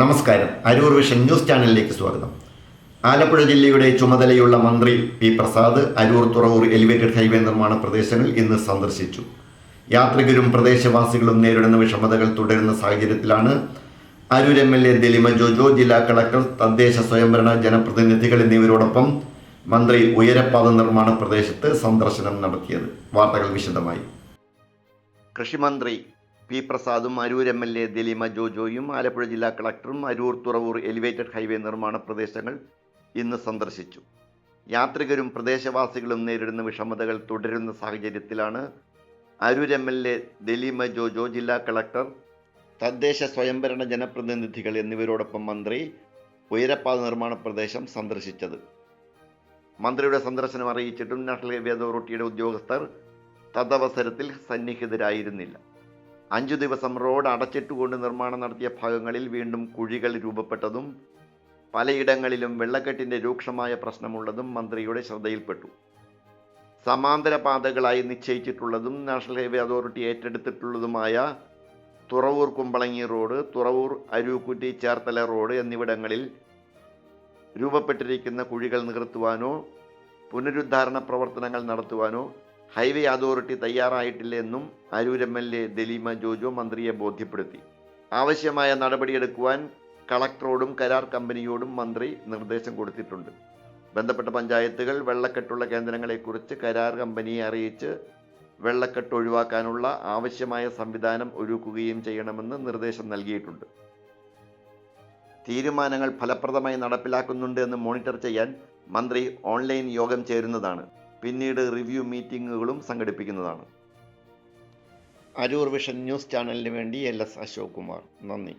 നമസ്കാരം. Aroor vision news ചാനലിലേക്ക് സ്വാഗതം. ആലപ്പുഴ ജില്ലയുടെ ചുമതലയുള്ള മന്ത്രി P Prasad Aroor Thuravoor elevated highway നിർമ്മാണ പ്രദേശങ്ങൾ ഇന്ന് സന്ദർശിച്ചു. യാത്രികരും പ്രദേശവാസികളും നേരിടുന്ന വിഷമതകൾ തുടരുന്ന സാഹചര്യത്തിലാണ് Aroor M L A Dalima Jojo ജില്ലാ കളക്ടർ തദ്ദേശ സ്വയംഭരണ ജനപ്രതിനിധികൾ എന്നിവരോടൊപ്പം മന്ത്രി ഉയരപ്പാത നിർമ്മാണ പ്രദേശത്ത് സന്ദർശനം നടത്തിയത്. വാർത്തകൾ വിശദമായി. കൃഷിമന്ത്രി P പ്രസാദും Aroor M L A Dalima ജോജോയും Alappuzha ജില്ലാ കളക്ടറും അരൂർ തുറവൂർ എലിവേറ്റഡ് ഹൈവേ നിർമ്മാണ പ്രദേശങ്ങൾ ഇന്ന് സന്ദർശിച്ചു. യാത്രികരും പ്രദേശവാസികളും നേരിടുന്ന വിഷമതകൾ തുടരുന്ന സാഹചര്യത്തിലാണ് Aroor M L A Dalima Jojo ജില്ലാ കളക്ടർ തദ്ദേശ സ്വയംഭരണ ജനപ്രതിനിധികൾ എന്നിവരോടൊപ്പം മന്ത്രി ഉയരപ്പാത നിർമ്മാണ പ്രദേശം സന്ദർശിച്ചത്. മന്ത്രിയുടെ സന്ദർശനം അറിയിച്ചിട്ടും നാഷണൽ ഹൈവേ അതോറിറ്റിയുടെ ഉദ്യോഗസ്ഥർ തദവസരത്തിൽ സന്നിഹിതരായിരുന്നില്ല. അഞ്ചു ദിവസം റോഡ് അടച്ചിട്ടുകൊണ്ട് നിർമ്മാണം നടത്തിയ ഭാഗങ്ങളിൽ വീണ്ടും കുഴികൾ രൂപപ്പെട്ടതും പലയിടങ്ങളിലും വെള്ളക്കെട്ടിന്റെ രൂക്ഷമായ പ്രശ്നമുള്ളതും മന്ത്രിയുടെ ശ്രദ്ധയിൽപ്പെട്ടു. സമാന്തര പാതകളായി നിശ്ചയിച്ചിട്ടുള്ളതും നാഷണൽ ഹൈവേ അതോറിറ്റി ഏറ്റെടുത്തിട്ടുള്ളതുമായ തുറവൂർ കുമ്പളങ്ങി റോഡ് തുറവൂർ അരൂക്കുറ്റി ചേർത്തല റോഡ് എന്നിവിടങ്ങളിൽ രൂപപ്പെട്ടിരിക്കുന്ന കുഴികൾ നികർത്തുവാനോ പുനരുദ്ധാരണ പ്രവർത്തനങ്ങൾ നടത്തുവാനോ highway authority തയ്യാറായിട്ടില്ലെന്നും Aroor M L A Dalima Jojo മന്ത്രിയെ ബോധ്യപ്പെടുത്തി. ആവശ്യമായ നടപടിയെടുക്കുവാൻ കളക്ടറോടും കരാർ കമ്പനിയോടും മന്ത്രി നിർദ്ദേശം കൊടുത്തിട്ടുണ്ട്. ബന്ധപ്പെട്ട പഞ്ചായത്തുകൾ വെള്ളക്കെട്ടുള്ള കേന്ദ്രങ്ങളെക്കുറിച്ച് കരാർ കമ്പനിയെ അറിയിച്ച് വെള്ളക്കെട്ട് ഒഴിവാക്കാനുള്ള ആവശ്യമായ സംവിധാനം ഒരുക്കുകയും ചെയ്യണമെന്ന് നിർദ്ദേശം നൽകിയിട്ടുണ്ട്. തീരുമാനങ്ങൾ ഫലപ്രദമായി നടപ്പിലാക്കുന്നുണ്ട് എന്ന് മോണിറ്റർ ചെയ്യാൻ മന്ത്രി ഓൺലൈൻ യോഗം ചേരുന്നതാണ്. പിന്നീട് റിവ്യൂ മീറ്റിംഗുകളും സംഘടിപ്പിക്കുന്നതാണ്. അരൂർ വിഷൻ ന്യൂസ് ചാനലിന് വേണ്ടി എൽ എസ് അശോക് കുമാർ. നന്ദി.